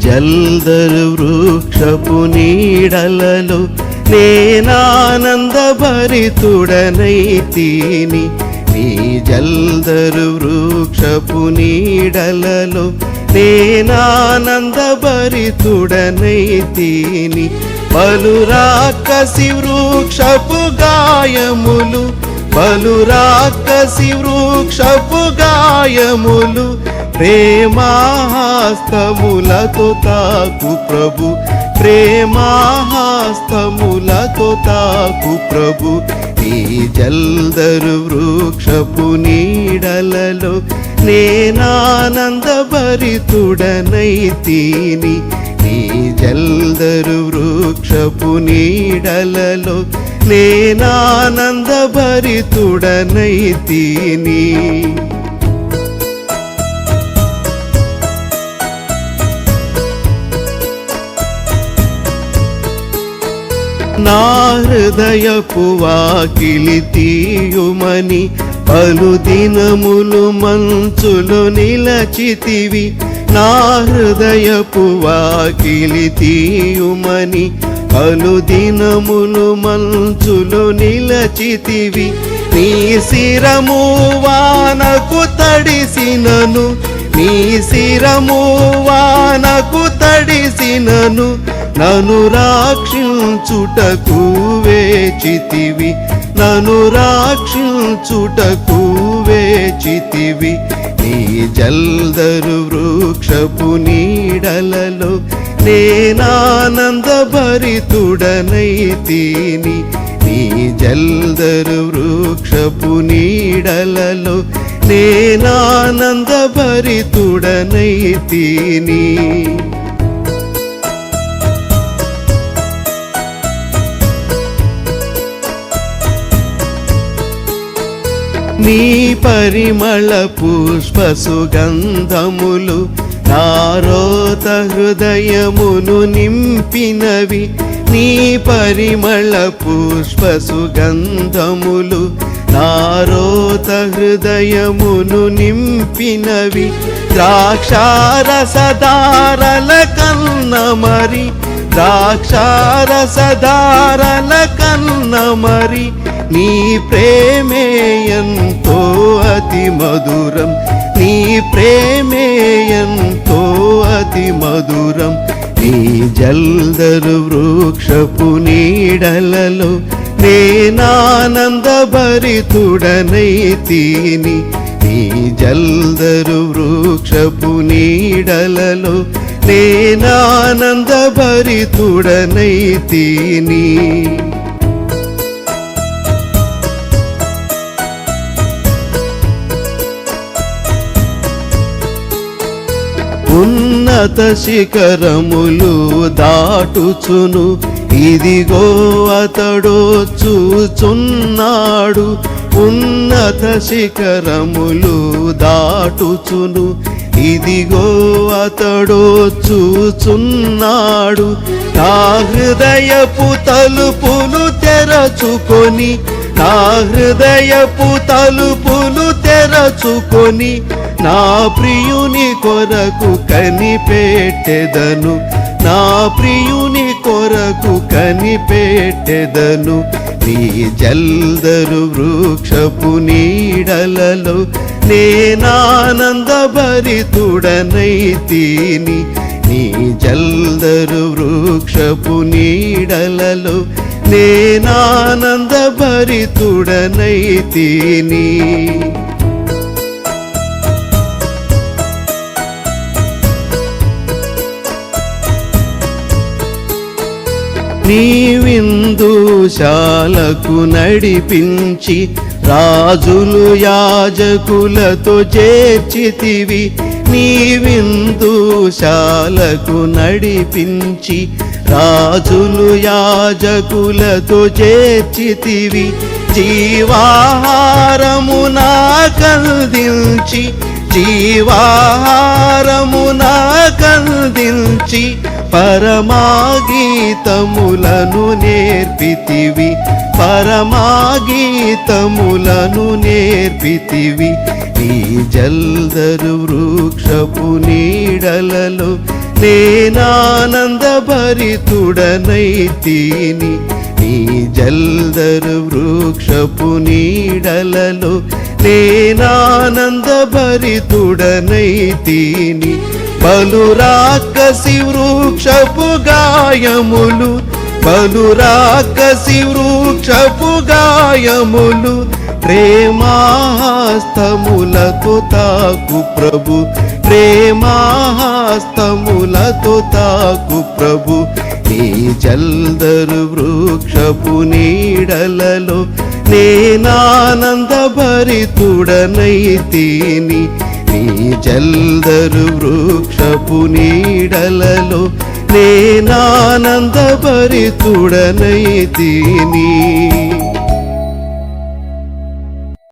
జల్దరు వృక్షపు నీడలలో నేనానంద భరితుడనైతీని నీ జల్దరు వృక్షపు నీడలలో నేనానంద భరితుడనైతీని బలురాకసి వృక్షపు గాయములు బలురాకసి వృక్షపు గాయములు ప్రేమాహస్తములతో తాకు ప్రభు. ప్రేమాహస్తములతో తాకు ప్రభు. నీ జల్దరు వృక్షపు నీడలలో నేనానంద భరితుడనైతీని నీ జల్దరు వృక్షపు నీడలలో నేనానంద భరితుడనైతీని నా హృదయపు వాకిలి తీయుమని పలు దినములు మంచులు నిలచితివి. నా హృదయపు వాకిలి తీయుమని పలు దినములు మంచులు నిలచితివి. నీ శిరము వానకు తడిసినను. నీ శిరము వానకు తడిసినను. నను రాక్షించుటకు వేచితివి. నను రాక్షించుటకు వేచితివి. నీ జల్దరు వృక్షపు నీడలలో నేనానంద భరితుడనైతీని నీ జల్దరు వృక్షపు నీడలలో నేనానంద భరితుడనైతీని నీ పరిమళ పుష్ప సుగంధములు నారోత హృదయమును నింపినవి. నీ పరిమళ పుష్ప సుగంధములు నారోత హృదయమును నింపినవి. ద్రాక్షారసదారల కన్న మరి ద్రాక్షారసదారల కన్న మరి నీ ప్రేమే ఎంతో అతి మధురం. నీ ప్రేమే ఎంతో అతి మధురం. నీ జల్దరు వృక్షపు నీడలలో నేనానంద భరితుడనైతీని నీ జల్దరు వృక్షపు నీడలలో నేనానంద భరితుడనైతీని ఉన్నత శిఖరములు దాటుచును. ఇదిగో అతడు చూచున్నాడు. ఉన్నత శిఖరములు దాటుచును. ఇదిగో అతడు చూచున్నాడు. నా హృదయపు తలుపులు తెరచుకొని నా హృదయపు తలుపులు తెరచుకొని నా ప్రియుని కొరకు కనిపెట్టెదను. నా ప్రియుని కొరకు కనిపెట్టెదను. నీ జల్దరు వృక్షపు నీడలలో నేనానంద భరితుడనైతీని నీ జల్దరు వృక్షపు నీడలలో నేనానంద నీ విందుశాలకు నడిపించి రాజులు యాజకులతో చేర్చితివి. నీ విందుశాలకు నడిపించి రాజులు యాజకులతో చేర్చితివి. జీవాహారము నాకందించి జీవాహారము నాకందించి పరమాగీతములను నేర్పితివి. పరమాగీతములను నేర్పితివి. ఈ జల్దరు వృక్షపు నీడలలో నేనానంద భరితుడనైతీని నీ జల్దరు వృక్షపు నీడలలో నేనానంద భరితుడనైతీని బలురాకసి వృక్షపు గాయములు బలురాకసి వృక్షపు గాయములు ప్రేమాస్తములతో తాకు ప్రభు ప్రేమాస్తములతో తాకు ప్రభు. నీ జల్దరు వృక్షపు నీడలలో నేనానంద భరితుడనైతీని నీ జల్దరు వృక్షపు నీడలలో నేనానంద భరితుడనైతీని